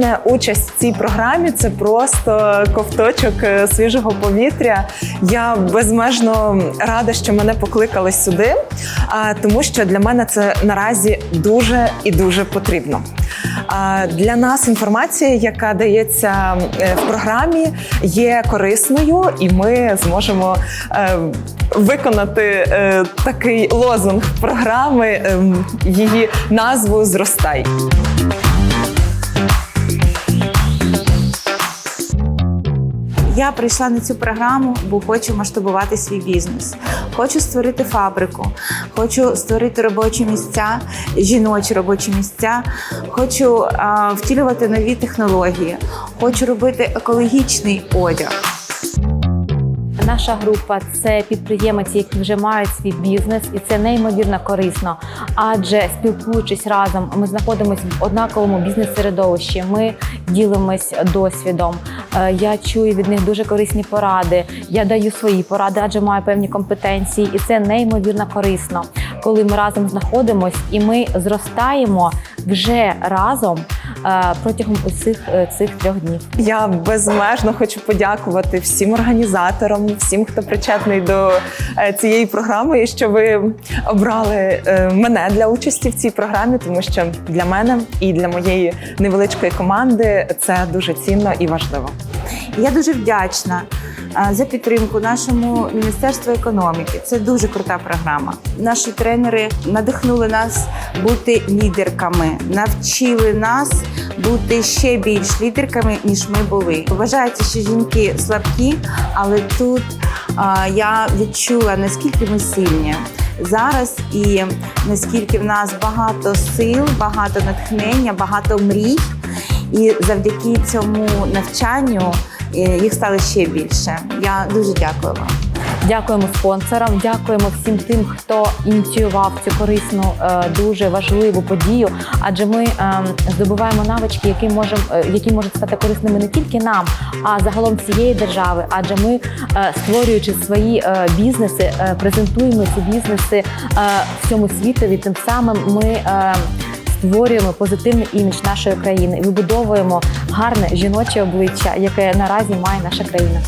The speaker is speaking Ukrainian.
мене участь в цій програмі це просто ковточок е, свіжого повітря. Я безмежно рада, що мене покликали сюди, тому що для мене це наразі дуже і дуже потрібно. Для нас інформація, яка дається е, в програмі, є корисною, і ми зможемо е, виконати такий лозунг програми, ем, її назву Зростай. Я прийшла на цю програму, бо хочу масштабувати свій бізнес. Хочу створити фабрику, хочу створити робочі місця, жіночі робочі місця. Хочу а, втілювати нові технології, хочу робити екологічний одяг. Наша група це підприємці, які вже мають свій бізнес, і це неймовірно корисно. Адже спілкуючись разом, ми знаходимося в однаковому бізнес-середовищі. Ми ділимось досвідом. Е, Я чую від них дуже корисні поради. Я даю свої поради, адже маю певні компетенції, і це неймовірно корисно, коли ми разом знаходимось і ми зростаємо вже разом протягом усіх е, цих трьох днів. Я безмежно хочу подякувати всім організаторам, всім, хто причетний до е, цієї програми, і що ви обрали е, мене для участі в цій програмі, тому що для мене і для моєї невеличкої команди це дуже цінно і важливо. Я дуже вдячна за підтримку нашому міністерству економіки. Це дуже крута програма. Наші тренери надихнули нас бути лідерками, навчили нас бути ще більш лідерками, ніж ми були. Вважається, що жінки слабкі, але тут а, я відчула наскільки ми сильні. Зараз і наскільки в нас багато сил, багато натхнення, багато мрій. І завдяки цьому навчанню е, їх стало ще більше. Я дуже дякую вам. Дякуємо спонсорам, дякуємо всім тим, хто ініціював цю корисну, е, дуже важливу подію. Адже ми е, здобуваємо навички, які можемо, які можуть стати корисними не тільки нам, а загалом всієї держави. Адже ми, створюючи свої бізнеси, презентуємо ці бізнеси всьому світові. Тим самим ми. Створюємо позитивний імідж нашої країни вибудовуємо гарне жіноче обличчя, яке наразі має наша країна.